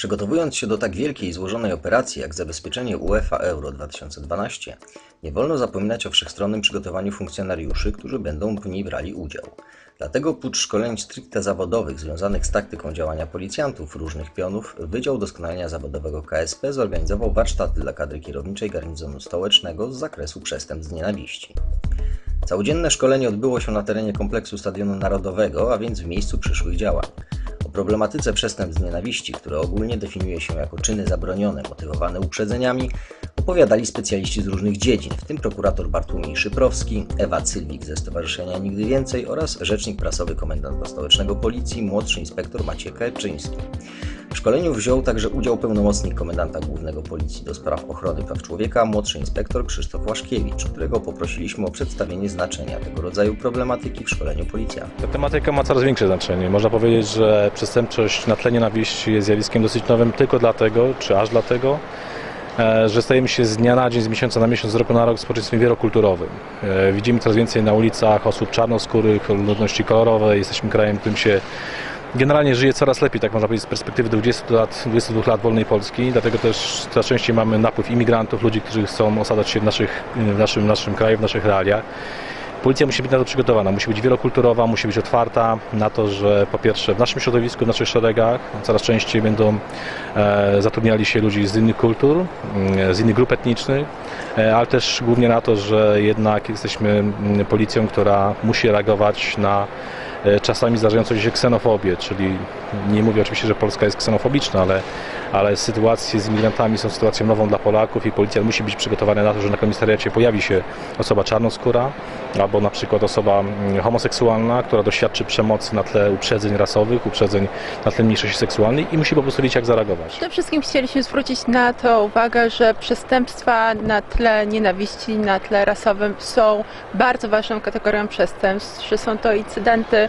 Przygotowując się do tak wielkiej i złożonej operacji jak zabezpieczenie UEFA Euro 2012, nie wolno zapominać o wszechstronnym przygotowaniu funkcjonariuszy, którzy będą w niej brali udział. Dlatego oprócz szkoleń stricte zawodowych związanych z taktyką działania policjantów różnych pionów, Wydział Doskonalenia Zawodowego KSP zorganizował warsztaty dla kadry kierowniczej garnizonu stołecznego z zakresu przestępstw nienawiści. Całodzienne szkolenie odbyło się na terenie kompleksu Stadionu Narodowego, a więc w miejscu przyszłych działań. Problematyce przestępstw z nienawiści, które ogólnie definiuje się jako czyny zabronione motywowane uprzedzeniami, opowiadali specjaliści z różnych dziedzin, w tym prokurator Bartłomiej Szyprowski, Ewa Cylwik ze Stowarzyszenia Nigdy Więcej oraz rzecznik prasowy komendanta stołecznego policji, młodszy inspektor Maciej Kaczyński. W szkoleniu wziął także udział pełnomocnik komendanta głównego policji do spraw ochrony praw człowieka, młodszy inspektor Krzysztof Łaszkiewicz, którego poprosiliśmy o przedstawienie znaczenia tego rodzaju problematyki w szkoleniu policjantów. Ta tematyka ma coraz większe znaczenie. Można powiedzieć, że przestępczość na tle nienawiści jest zjawiskiem dosyć nowym tylko dlatego, czy aż dlatego, że stajemy się z dnia na dzień, z miesiąca na miesiąc, z roku na rok społeczeństwem wielokulturowym. E, Widzimy coraz więcej na ulicach osób czarnoskórych, ludności kolorowej. Jesteśmy krajem, w którym się generalnie żyje coraz lepiej, tak można powiedzieć, z perspektywy 20 lat, 22 lat wolnej Polski. Dlatego też coraz częściej mamy napływ imigrantów, ludzi, którzy chcą osadzać się w, naszych, w naszym, naszym kraju, w naszych realiach. Policja musi być na to przygotowana, musi być wielokulturowa, musi być otwarta na to, że po pierwsze w naszym środowisku, w naszych szeregach coraz częściej będą e, zatrudniali się ludzi z innych kultur, mm, z innych grup etnicznych, e, ale też głównie na to, że jednak jesteśmy mm, policją, która musi reagować na czasami zdarzającą się ksenofobię, czyli nie mówię oczywiście, że Polska jest ksenofobiczna, ale, ale sytuacje z imigrantami są sytuacją nową dla Polaków i policja musi być przygotowana na to, że na komisariacie pojawi się osoba czarnoskóra albo na przykład osoba mm, homoseksualna, która doświadczy przemocy na tle uprzedzeń rasowych, uprzedzeń na tle mniejszości seksualnej i musi po prostu wiedzieć jak zareagować. Przede wszystkim chcieliśmy zwrócić na to uwagę, że przestępstwa na tle nienawiści, na tle rasowym są bardzo ważną kategorią przestępstw, że są to incydenty,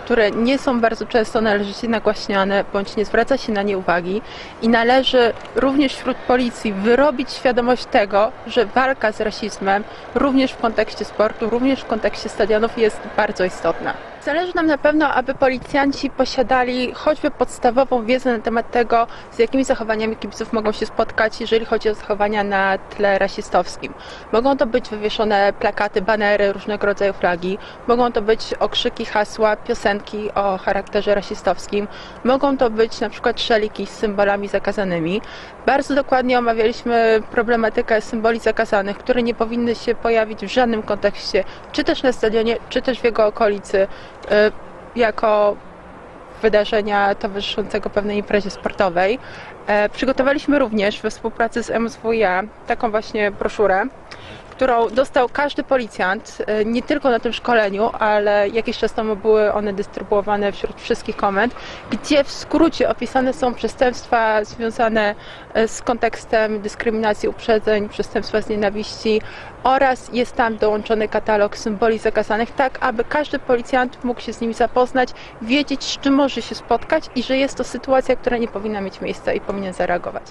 które nie są bardzo często należycie nagłaśniane, bądź nie zwraca się na nie uwagi i należy również wśród policji wyrobić świadomość tego, że walka z rasizmem również w kontekście sportu, również w kontekście stadionów jest bardzo istotna. Zależy nam na pewno, aby policjanci posiadali choćby podstawową wiedzę na temat tego, z jakimi zachowaniami kibiców mogą się spotkać, jeżeli chodzi o zachowania na tle rasistowskim. Mogą to być wywieszone plakaty, banery, różnego rodzaju flagi, mogą to być okrzyki, hasła, piosenki o charakterze rasistowskim, mogą to być na przykład szaliki z symbolami zakazanymi. Bardzo dokładnie omawialiśmy problematykę symboli zakazanych, które nie powinny się pojawić w żadnym kontekście, czy też na stadionie, czy też w jego okolicy, y, jako wydarzenia towarzyszącego pewnej imprezie sportowej. E, Przygotowaliśmy również we współpracy z MSWiA taką właśnie broszurę, którą dostał każdy policjant, e, nie tylko na tym szkoleniu, ale jakiś czas temu były one dystrybuowane wśród wszystkich komend, gdzie w skrócie opisane są przestępstwa związane e, z kontekstem dyskryminacji, uprzedzeń, przestępstwa z nienawiści oraz jest tam dołączony katalog symboli zakazanych, tak aby każdy policjant mógł się z nimi zapoznać, wiedzieć z czym może się spotkać i że jest to sytuacja, która nie powinna mieć miejsca i powinien zareagować.